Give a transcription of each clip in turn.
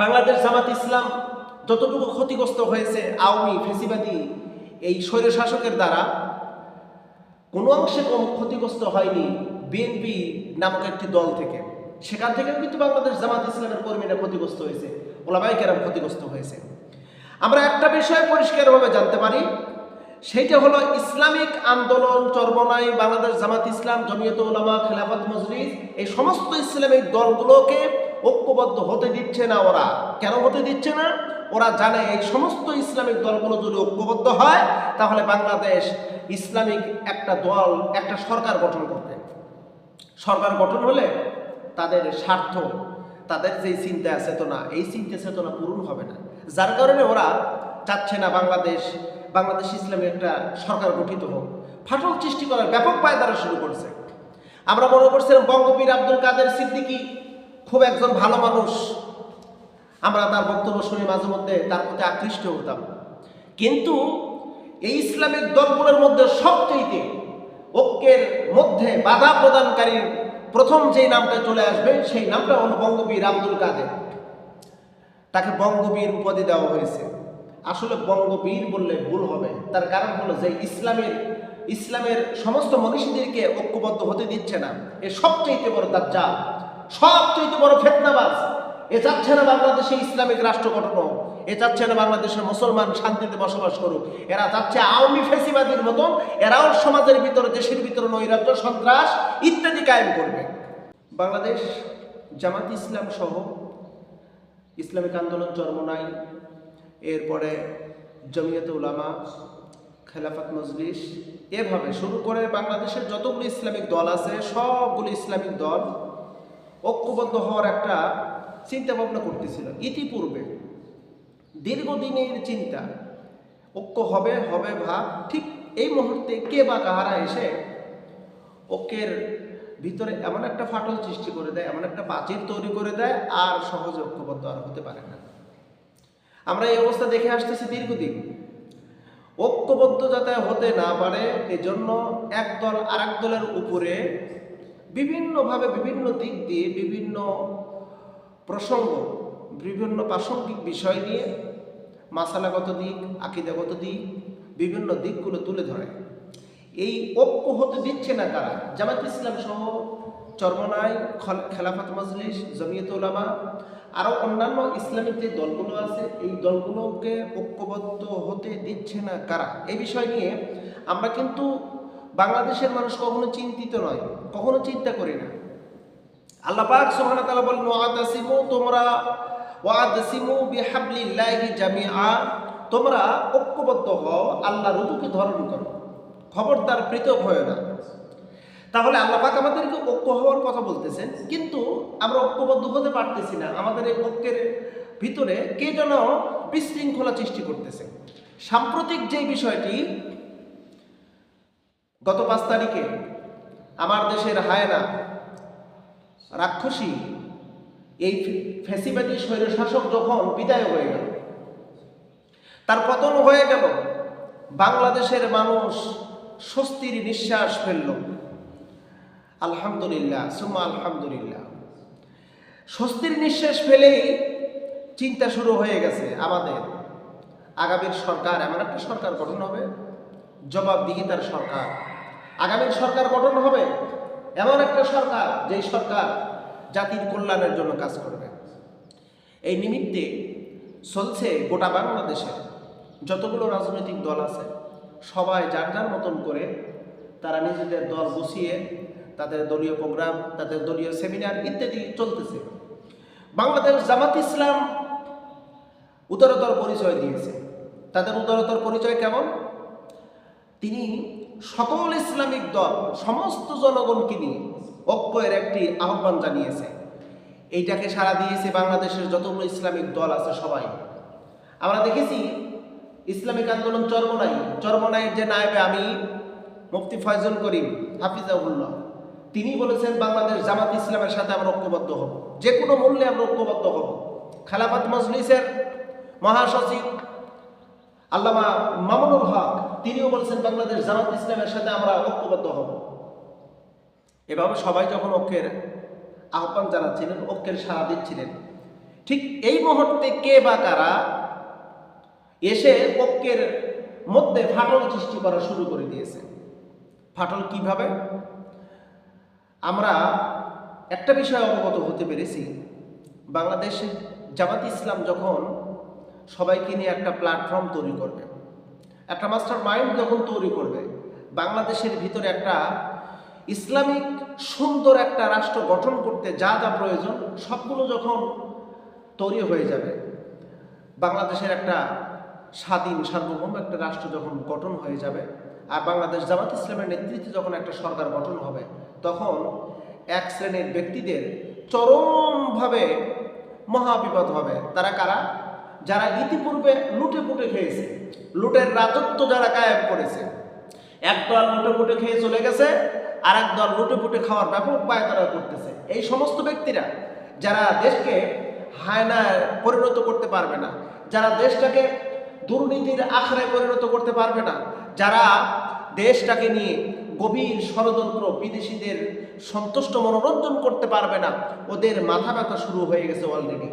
বাংলাদেশ জামাত ইসলাম যতটুকু ক্ষতিগ্রস্ত হয়েছে আওয়ামী ফেসিবাদী এই স্বৈর শাসকের দ্বারা, কোনো অংশে কম ক্ষতিগ্রস্ত হয়নি বিএনপি নামক একটি দল থেকে। সেখান থেকেও কিন্তু বাংলাদেশ জামাত ইসলামের কর্মীরা ক্ষতিগ্রস্ত হয়েছে ওলামাই কেরাম ক্ষতিগ্রস্ত হয়েছে। আমরা একটা বিষয় পরিষ্কারভাবে জানতে পারি, সেইটা হলো ইসলামিক আন্দোলন চরমনাই বাংলাদেশ জামাত ইসলাম, জমিয়ত উলামা খেলাফত মজলিস, এই সমস্ত ইসলামিক দলগুলোকে ঐক্যবদ্ধ হতে দিচ্ছে না ওরা। কেন হতে দিচ্ছে না? ওরা জানে এই সমস্ত ইসলামিক দলগুলো যদি ঐক্যবদ্ধ হয়, তাহলে বাংলাদেশ ইসলামিক একটা দল, একটা সরকার গঠন করবে। সরকার গঠন হলে তাদের স্বার্থ, তাদের যে চিন্তা চেতনা, এই চিন্তা চেতনা পূরণ হবে না। যার কারণে ওরা চাচ্ছে না বাংলাদেশ বাংলাদেশ ইসলামী একটা সরকার গঠিত হোক। ফাটল সৃষ্টি করার ব্যাপক পায়দারা শুরু করছে। আমরা মনে করছিলাম বঙ্গবীর আব্দুল কাদের সিদ্দিকী খুব একজন ভালো মানুষ। আমরা তার বক্তব্য শুনে মাঝে মধ্যে, তার প্রতি আকৃষ্ট হতাম। কিন্তু এই ইসলামিক দলগুলোর মধ্যে সবচেয়ে ঐক্যের মধ্যে বাধা প্রদানকারীর প্রথম যেই নামটা চলে আসবে, সেই নামটা হলো বঙ্গবীর আব্দুল কাদের। তাকে বঙ্গবীর উপাধি দেওয়া হয়েছে। আসলে বঙ্গবীর বললে ভুল হবে। তার কারণ হলো যে ইসলামের ইসলামের সমস্ত মনীষীদেরকে ঐক্যবদ্ধ হতে দিচ্ছে না। এ সবচেয়ে বড় দাজ্জাল। সবচেয়ে বড় ফেতনাবাজ। এ চাচ্ছে না বাংলাদেশে ইসলামিক রাষ্ট্র গঠন। এ চাচ্ছে না বাংলাদেশের মুসলমান শান্তিতে বসবাস করুক। এরা চাচ্ছে আওয়ামী ফেসিবাদীর মতন এরাও সমাজের ভিতরে, দেশের ভিতরে নৈরাজ্য, সন্ত্রাস ইত্যাদি কায়েম করবে। বাংলাদেশ, জামাত ইসলাম সহ ইসলামিক আন্দোলন জন্ম নাই। এরপরে জমিয়তে উলামা, খেলাফত মজলিস, এভাবে শুরু করে বাংলাদেশের যতগুলো ইসলামিক দল আছে, সবগুলো ইসলামিক দল ঐক্যবদ্ধ হওয়ার একটা চিন্তা ভাবনা করতেছিল। ইতিপূর্বে দীর্ঘদিনের চিন্তা, ঐক্য হবে হবে ভাব ঠিক এই মুহূর্তে কে বা কাহারা এসে ঐক্যের ভিতরে এমন একটা ফাটল সৃষ্টি করে দেয়, এমন একটা প্রাচীর তৈরি করে দেয় আর সহজে ঐক্যবদ্ধ আর হতে পারে না। আমরা এই অবস্থা দেখে আসতেছি দীর্ঘদিন। ঐক্যবদ্ধ যাতে হতে না পারে, এজন্য এক দল আরেক দলের উপরে বিভিন্নভাবে বিভিন্ন দিক দিয়ে বিভিন্ন প্রসঙ্গ, বিভিন্ন প্রাসঙ্গিক বিষয় নিয়ে মাসালাগত দিক, আকিদাগত দিক, বিভিন্ন দিকগুলো তুলে ধরে। এই ঐক্য হতে দিচ্ছে না কারা জামাত ইসলাম সহ চরমনাই, খল- খেলাফত মজলিস, জমিয়ত উলামা আরও অন্যান্য ইসলামিক যে দলগুলো আছে, এই দলগুলোকে ঐক্যবদ্ধ হতে দিচ্ছে না কারা? এই বিষয় নিয়ে আমরা কিন্তু বাংলাদেশের মানুষ কখনো চিন্তিত নয়, কখনো চিন্তা করি না। আল্লাহ পাক সুবহানাহু ওয়া তাআলা বলেন ওয়াদাসিমু তোমরা ওয়াদাসিমু বিহাবলিল্লাহি জামিআ, তোমরা ঐক্যবদ্ধ হও, আল্লাহ রুজুকে ধারণ করো। খবরদার পৃথক হয় না। তাহলে আল্লাহ পাক আমাদেরকে ঐক্য হওয়ার কথা বলতেছেন, কিন্তু আমরা ঐক্যবদ্ধ হতে পারতেছি না। আমাদের এই ঐক্যের ভিতরে কে যেন বিশৃঙ্খলা সৃষ্টি করতেছে। সাম্প্রতিক যে বিষয়টি গত পাঁচ তারিখে আমার দেশের হায়না রাক্ষসী এই ফ্যাসিবাদী স্বৈরশাসক যখন বিদায় হয়ে গেল, তার পতন হয়ে গেল, বাংলাদেশের মানুষ স্বস্তির নিঃশ্বাস ফেলল। আলহামদুলিল্লাহ সুমা আলহামদুলিল্লাহ। স্বস্তির নিঃশ্বাস ফেলেই চিন্তা শুরু হয়ে গেছে আমাদের। আগামীর সরকার এমন একটা সরকার গঠন হবে, জবাবদিহিতার সরকার। আগামীর সরকার গঠন হবে এমন একটা সরকার, যেই সরকার জাতির কল্যাণের জন্য কাজ করবে। এই নিমিত্তে চলছে গোটা বাংলাদেশে যতগুলো রাজনৈতিক দল আছে, সবাই যার যার মতন করে তারা নিজেদের দল বসিয়ে তাদের দলীয় প্রোগ্রাম, তাদের দলীয় সেমিনার ইত্যাদি চলতেছে। বাংলাদেশ জামাত ইসলাম উত্তরতর পরিচয় দিয়েছে। তাদের উত্তরতর পরিচয় কেমন? তিনি সকল ইসলামিক দল, সমস্ত জনগণকে নিয়ে ঐক্যের একটি আহ্বান জানিয়েছে। এইটাকে সাড়া দিয়েছে বাংলাদেশের যতগুলো ইসলামিক দল আছে সবাই। আমরা দেখেছি, ইসলামিক আন্দোলন চরমনাই চরমনাইয়ের যে নায়েবে আমি মুফতি ফয়জুল করিম হাফিজাউল্লাহ তিনি বলেছেন, বাংলাদেশ জামাত ইসলামের সাথে আমরা ঐক্যবদ্ধ হব। যে কোনো মূল্যে আমরা ঐক্যবদ্ধ হব। খেলাফত মজলিসের মহাসচিব আল্লামা মামুনুল হক, তিনিও বলছেন, বাংলাদেশ জামাত ইসলামের সাথে আমরা ঐক্যবদ্ধ হব। এভাবে সবাই যখন ঐক্যের আহ্বান জানাচ্ছিলেন, ঐক্যের সাড়া দিচ্ছিলেন, ঠিক এই মুহূর্তে কে বা কারা এসে ঐক্যের মধ্যে ফাটল সৃষ্টি করা শুরু করে দিয়েছে। ফাটল কীভাবে? আমরা একটা বিষয়ে অবগত হতে পেরেছি। বাংলাদেশে জামাত ইসলাম যখন সবাইকে নিয়ে একটা প্ল্যাটফর্ম তৈরি করবে। একটা মাস্টার মাইন্ড যখন তৈরি করবে, বাংলাদেশের ভিতরে একটা ইসলামিক সুন্দর একটা রাষ্ট্র গঠন করতে যা যা প্রয়োজন, সবগুলো যখন তৈরি হয়ে যাবে, বাংলাদেশের একটা স্বাধীন, সার্বভৌম একটা রাষ্ট্র যখন গঠন হয়ে যাবে, আর বাংলাদেশ জামাত ইসলামের নেতৃত্বে যখন একটা সরকার গঠন হবে, তখন এক শ্রেণির ব্যক্তিদের চরমভাবে মহাবিপদ হবে। তারা কারা? যারা ইতিপূর্বে লুটে পুটে খেয়েছে, লুটের রাজত্ব যারা কায়েম করেছে একদল লুটে পুটে খেয়ে চলে গেছে আর একদল লুটে পুটে খাওয়ার ব্যাপক পায় তারা করতেছে। এই সমস্ত ব্যক্তিরা যারা দেশকে হায়নায় পরিণত করতে পারবে না, যারা দেশটাকে দুর্নীতির আখড়ায় পরিণত করতে পারবে না, যারা দেশটাকে নিয়ে গভীর ষড়যন্ত্র বিদেশিদের সন্তুষ্ট মনোরঞ্জন করতে পারবে না, ওদের মাথা ব্যথা শুরু হয়ে গেছে অলরেডি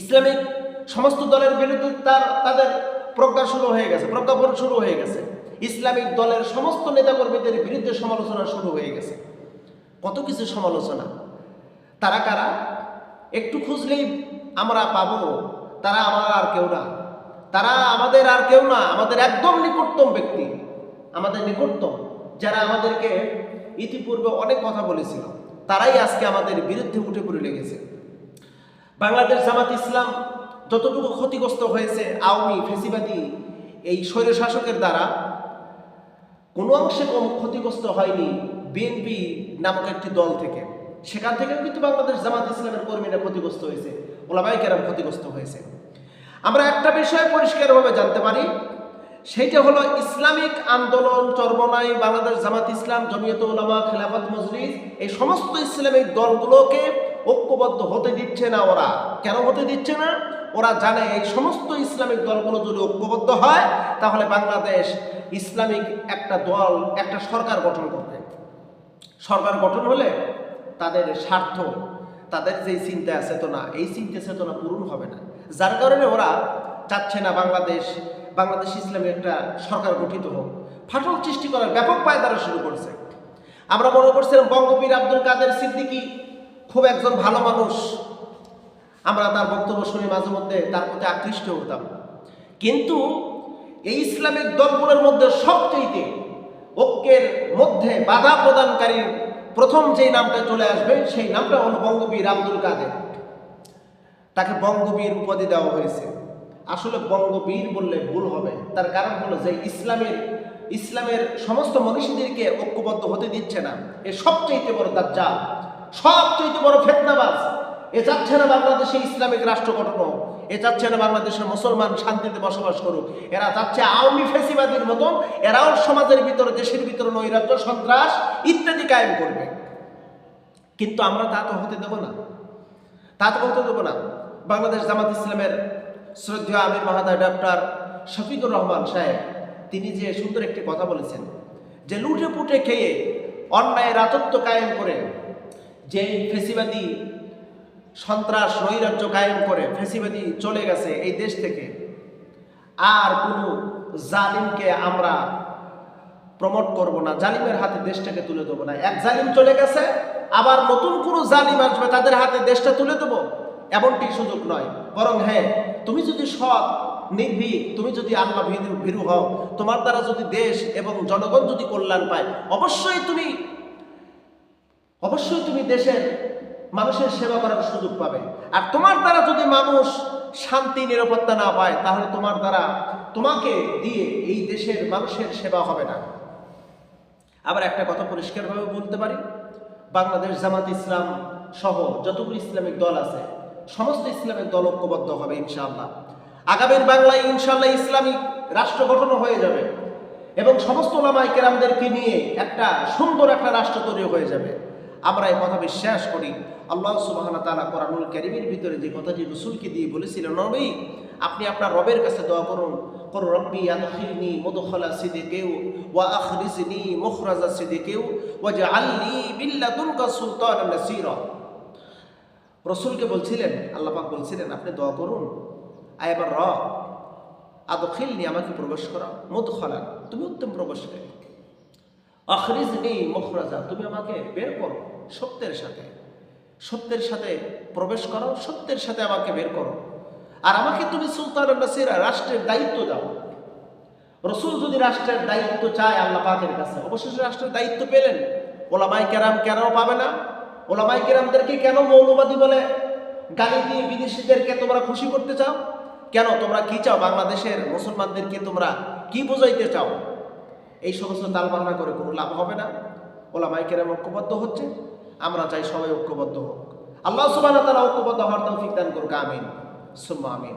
ইসলামিক সমস্ত দলের বিরুদ্ধে তার, তাদের প্রজ্ঞা শুরু হয়ে গেছে, প্রজ্ঞাপন শুরু হয়ে গেছে। ইসলামিক দলের সমস্ত নেতাকর্মীদের বিরুদ্ধে সমালোচনা শুরু হয়ে গেছে। কত কিছু সমালোচনা। তারা কারা? একটু খুঁজলেই আমরা পাব। তারা আমার আর কেউ না। তারা আমাদের আর কেউ না। আমাদের একদম নিকটতম ব্যক্তি। আমাদের নিকটতম। যারা আমাদেরকে ইতিপূর্বে অনেক কথা বলেছিল, তারাই আজকে আমাদের বিরুদ্ধে উঠে পড়ে লেগেছে। বাংলাদেশ জামাত ইসলাম যতটুকু ক্ষতিগ্রস্ত হয়েছে আওয়ামী ফেসিবাদী এই স্বৈরশাসকের দ্বারা, কোনো অংশে কম ক্ষতিগ্রস্ত হয়নি বিএনপি নামক একটি দল থেকে। সেখান থেকেও কিন্তু বাংলাদেশ জামাত ইসলামের কর্মীরা ক্ষতিগ্রস্ত হয়েছে ওলামাই কেরাম ক্ষতিগ্রস্ত হয়েছে। আমরা একটা বিষয় পরিষ্কারভাবে জানতে পারি, সেইটা হলো ইসলামিক আন্দোলন, চরমনাই, বাংলাদেশ জামাত ইসলাম, জমিয়ত ওলামা খেলাফত মজলিস, এই সমস্ত ইসলামিক দলগুলোকে ঐক্যবদ্ধ হতে দিচ্ছে না ওরা। কেন হতে দিচ্ছে না? ওরা জানে এই সমস্ত ইসলামিক দলগুলো যদি ঐক্যবদ্ধ হয়, তাহলে বাংলাদেশ ইসলামিক একটা দল, একটা সরকার গঠন করবে। সরকার গঠন হলে তাদের স্বার্থ, তাদের যে চিন্তা চেতনা, এই চিন্তা চেতনা পূরণ হবে না। যার কারণে ওরা চাচ্ছে না বাংলাদেশ বাংলাদেশ ইসলামী একটা সরকার গঠিত হোক। ফাটল সৃষ্টি করার ব্যাপক পায়দারা শুরু করেছে। আমরা মনে করছিলাম বঙ্গবীর আব্দুল কাদের সিদ্দিকি খুব একজন ভালো মানুষ। আমরা তার বক্তব্য শুনে মাঝে মধ্যে, তার প্রতি আকৃষ্ট হতাম। কিন্তু এই ইসলামিক দলগুলোর মধ্যে সবচেয়ে ঐক্যের মধ্যে বাধা প্রদানকারীর প্রথম যেই নামটা চলে আসবে, সেই নামটা হলো বঙ্গবীর আব্দুল কাদের। তাকে বঙ্গবীর উপাধি দেওয়া হয়েছে। আসলে বঙ্গবীর বললে ভুল হবে। তার কারণ হলো যে ইসলামের ইসলামের সমস্ত মনীষীদেরকে ঐক্যবদ্ধ হতে দিচ্ছে না। এ সবচেয়ে বড় তার দাজ্জাল সবচেয়ে বড় ফেতনাবাজ। এ চাচ্ছে না বাংলাদেশে ইসলামিক রাষ্ট্র গঠন হোক। এ চাচ্ছে না বাংলাদেশের মুসলমান শান্তিতে বসবাস করুক, এরা চাচ্ছে আওয়ামী ফেসিবাদীর মতন এরাও সমাজের ভিতরে, দেশের ভিতরে নৈরাজ্য, সন্ত্রাস ইত্যাদি কায়েম করবে কিন্তু আমরা তা তো হতে দেব না তা তো হতে দেবো না বাংলাদেশ জামাত ইসলামের শ্রদ্ধেয় আমির মাহাদা ডক্টর শফিকুর রহমান সাহেব, তিনি যে সুন্দর একটি কথা বলেছেন, যে লুটে পুটে খেয়ে অন্যায় রাজত্ব কায়েম করে যে ফেসিবাদী সন্ত্রাস, নৈরাজ্য কায়েম করে ফেসিবাদী চলে গেছে এই দেশ থেকে। আর কোনো জালিমকে আমরা প্রমোট করব না, জালিমের হাতে দেশটাকে তুলে দেবো না। এক জালিম চলে গেছে, আবার নতুন কোনো জালিম আসবে, তাদের হাতে দেশটা তুলে দেবো, এমনটি সুযোগ নয়। বরং হ্যাঁ তুমি যদি সৎ নির্ভীক তুমি যদি আল্লাহ ভীরু ভীরু হও, তোমার দ্বারা যদি দেশ এবং জনগণ যদি কল্যাণ পায়, অবশ্যই তুমি অবশ্যই তুমি দেশের মানুষের সেবা করার সুযোগ পাবে। আর তোমার দ্বারা যদি মানুষ শান্তি, নিরাপত্তা না পায়, তাহলে তোমার দ্বারা তোমাকে দিয়ে এই দেশের মানুষের সেবা হবে না। আবার একটা কথা পরিষ্কারভাবে বলতে পারি। বাংলাদেশ, জামাত ইসলাম সহ যতগুলো ইসলামিক দল আছে, সমস্ত ইসলামিক দল ঐক্যবদ্ধ হবে ইনশাআল্লাহ। আগামীর বাংলায় ইনশাআল্লাহ ইসলামিক রাষ্ট্র গঠন হয়ে যাবে এবং সমস্ত ওলামাই কেরামদেরকে নিয়ে একটা সুন্দর একটা রাষ্ট্র তৈরি হয়ে যাবে। আমরা এই কথা বিশ্বাস করি। আল্লাহ সুবাহ তালা কোরআনুল ক্যারিমের ভিতরে যে কথাটি রসুলকে দিয়ে বলেছিলেন, নবী, আপনি আপনার রবের কাছে দোয়া করুন। করুন, রব্বি আদখিলনি মুদখলা সিদিকেও ওয়া আখরিজনি মুখরাজা সিদিকেও ওয়া জাআলনি বিল্লাদুনকা সুলতানান নাসীরা। রসুলকে বলছিলেন আল্লাপাক বলছিলেন, আপনি দোয়া করুন। আয়বার র আদখিল নি আমাকে প্রবেশ করা মদ খলান তুমি উত্তম প্রবেশ আখরিজ নেই মখরাজা, তুমি আমাকে বের করো। সত্যের সাথে। সত্যের সাথে প্রবেশ করো, সত্যের সাথে আমাকে বের করো। আর আমাকে তুমি সুলতান নাসিরা রাষ্ট্রের দায়িত্ব দাও। রসুল যদি রাষ্ট্রের দায়িত্ব চায় আল্লাহ পাকের কাছে, অবশেষে রাষ্ট্রের দায়িত্ব পেলেন। ওলামাই কেরাম কেন পাবে না? ওলামাই কেরামদেরকে কেন মৌলবাদী বলে? গালি দিয়ে বিদেশিদেরকে তোমরা খুশি করতে চাও? কেন, তোমরা কি চাও? বাংলাদেশের মুসলমানদেরকে তোমরা কি বোঝাইতে চাও? এই সমস্ত তালবাহানা করে কোনো লাভ হবে না। ওলামাই কেরাম ঐক্যবদ্ধ হচ্ছে। আমরা চাই সবাই ঐক্যবদ্ধ হোক। আল্লাহ সুবাহ তারা ঐক্যবদ্ধ হওয়ার তৌফিক দান করুক, আমিন। সুম্মা আমিন।